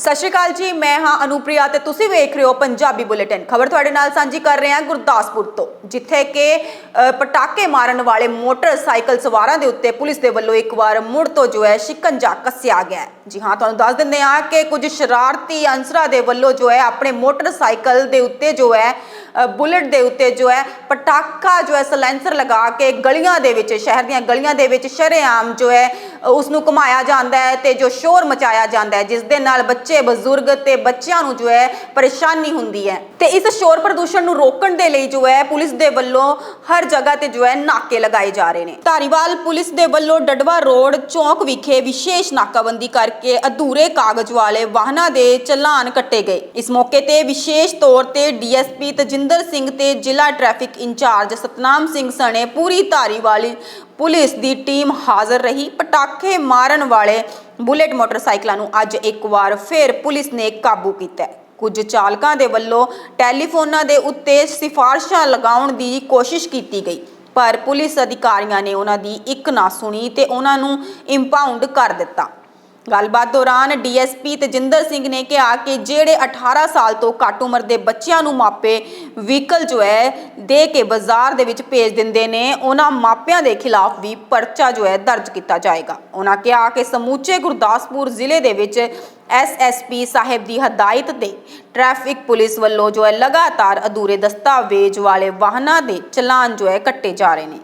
ਸਤਿ ਸ਼੍ਰੀ ਅਕਾਲ ਜੀ ਮੈਂ ਹਾਂ ਅਨੂਪ੍ਰਿਆ ਤੇ ਤੁਸੀਂ ਵੇਖ ਰਹੇ ਹੋ ਪੰਜਾਬੀ ਬੁਲੇਟਿਨ। ਖਬਰ ਤੁਹਾਡੇ ਨਾਲ ਸਾਂਝੀ ਕਰ ਰਹੇ ਹਾਂ ਗੁਰਦਾਸਪੁਰ ਤੋਂ ਜਿੱਥੇ ਕਿ ਪਟਾਕੇ ਮਾਰਨ ਵਾਲੇ ਮੋਟਰਸਾਈਕਲ ਸਵਾਰਾਂ ਦੇ ਉੱਤੇ ਪੁਲਿਸ ਦੇ ਵੱਲੋਂ ਇੱਕ ਵਾਰ ਮੁੜ ਤੋਂ ਜੋ ਹੈ ਸ਼ਿਕੰਜਾ ਕੱਸਿਆ ਗਿਆ ਜੀ ਹਾਂ ਤੁਹਾਨੂੰ ਦੱਸ ਦਿੰਦੇ ਹਾਂ ਕਿ ਕੁਝ ਸ਼ਰਾਰਤੀ ਅਨਸਰਾਂ ਦੇ ਵੱਲੋਂ ਜੋ ਹੈ ਆਪਣੇ ਮੋਟਰਸਾਈਕਲ ਦੇ ਉੱਤੇ ਜੋ ਹੈ ਅ, ਬੁਲਟ ਦੇ ਉੱਤੇ ਜੋ ਹੈ ਪਟਾਕਾ ਜੋ ਹੈ ਸਲੈਂਸਰ ਲਗਾ ਕੇ ਗਲੀਆਂ ਦੇ ਵਿੱਚ ਸ਼ਹਿਰ ਦੀਆਂ ਗਲੀਆਂ ਦੇ ਵਿੱਚ ਸ਼ਰੇਆਮ ਜੋ ਹੈ ਉਸ ਨੂੰ ਘੁਮਾਇਆ ਜਾਂਦਾ ਹੈ ਤੇ ਜੋ ਸ਼ੋਰ ਮਚਾਇਆ ਜਾਂਦਾ ਹੈ, ਜਿਸ ਦੇ ਨਾਲ ਬੱਚੇ, ਬਜ਼ੁਰਗ ਤੇ ਬੱਚਿਆਂ ਨੂੰ ਜੋ ਹੈ ਪਰੇਸ਼ਾਨੀ ਹੁੰਦੀ ਹੈ। ਤੇ ਇਸ ਸ਼ੋਰ ਪ੍ਰਦੂਸ਼ਣ ਨੂੰ ਰੋਕਣ ਦੇ ਲਈ ਜੋ ਹੈ ਪੁਲਿਸ ਦੇ ਵੱਲੋਂ ਹਰ ਜਗ੍ਹਾ ਤੇ ਜੋ ਹੈ ਨਾਕੇ ਲਗਾਏ ਜਾ ਰਹੇ ਨੇ। ਧਾਰੀਵਾਲ ਪੁਲਿਸ ਦੇ ਵੱਲੋਂ ਡਡਵਾ ਰੋਡ ਚੌਂਕ ਵਿਖੇ ਵਿਸ਼ੇਸ਼ ਨਾਕਾਬੰਦੀ ਕਰਕੇ ਅਧੂਰੇ ਕਾਗਜ਼ ਵਾਲੇ ਵਾਹਨਾਂ ਦੇ ਚਲਾਨ ਕੱਟੇ ਗਏ। ਇਸ ਮੌਕੇ ਤੇ ਵਿਸ਼ੇਸ਼ ਤੌਰ ਤੇ ਡੀਐਸਪੀ ਤਜਿੰਦਰ ਸਿੰਘ ਤੇ ਜ਼ਿਲ੍ਹਾ ਟ੍ਰੈਫਿਕ ਇੰਚਾਰਜ ਸਤਨਾਮ ਸਿੰਘ ਸਣੇ ਪੂਰੀ ਧਾਰੀਵਾਲ ਪੁਲਿਸ ਦੀ ਟੀਮ ਹਾਜ਼ਰ ਰਹੀ। ਪਟਾਕੇ ਮਾਰਨ ਵਾਲੇ ਬੁਲੇਟ ਮੋਟਰਸਾਈਕਲਾਂ ਨੂੰ ਅੱਜ ਇੱਕ ਵਾਰ ਫਿਰ ਪੁਲਿਸ ਨੇ ਕਾਬੂ ਕੀਤਾ ਕੁਝ ਚਾਲਕਾਂ ਦੇ ਵੱਲੋਂ ਟੈਲੀਫੋਨਾਂ ਦੇ ਉੱਤੇ ਸਿਫਾਰਸ਼ਾਂ ਲਗਾਉਣ ਦੀ ਕੋਸ਼ਿਸ਼ ਕੀਤੀ ਗਈ। ਪਰ ਪੁਲਿਸ ਅਧਿਕਾਰੀਆਂ ਨੇ ਉਹਨਾਂ ਦੀ ਇੱਕ ਨਾ ਸੁਣੀ ਤੇ ਉਹਨਾਂ ਨੂੰ ਇੰਪਾਊਂਡ ਕਰ ਦਿੱਤਾ। ਗੱਲਬਾਤ ਦੌਰਾਨ ਡੀਐਸਪੀ ਤਜਿੰਦਰ ਸਿੰਘ ਨੇ ਕਿਹਾ ਕਿ ਜਿਹੜੇ 18 ਸਾਲ ਤੋਂ ਘੱਟ ਉਮਰ ਦੇ ਬੱਚਿਆਂ ਨੂੰ ਮਾਪੇ ਵਹੀਕਲ ਜੋ ਹੈ ਦੇ ਕੇ ਬਾਜ਼ਾਰ ਦੇ ਵਿੱਚ ਭੇਜ ਦਿੰਦੇ ਨੇ, ਉਹਨਾਂ ਮਾਪਿਆਂ ਦੇ ਖਿਲਾਫ ਵੀ ਪਰਚਾ ਜੋ ਹੈ ਦਰਜ ਕੀਤਾ ਜਾਏਗਾ। ਉਹਨਾਂ ਕਿਹਾ ਕਿ ਸਮੂਚੇ ਗੁਰਦਾਸਪੁਰ ਜ਼ਿਲ੍ਹੇ ਦੇ ਵਿੱਚ ਐਸਐਸਪੀ ਸਾਹਿਬ ਦੀ ਹਦਾਇਤ ਤੇ ਟ੍ਰੈਫਿਕ ਪੁਲਿਸ ਵੱਲੋਂ ਜੋ ਹੈ ਲਗਾਤਾਰ ਅਧੂਰੇ ਦਸਤਾਵੇਜ਼ ਵਾਲੇ ਵਾਹਨਾਂ ਦੇ ਚਲਾਨ ਜੋ ਹੈ ਕੱਟੇ ਜਾ ਰਹੇ ਨੇ।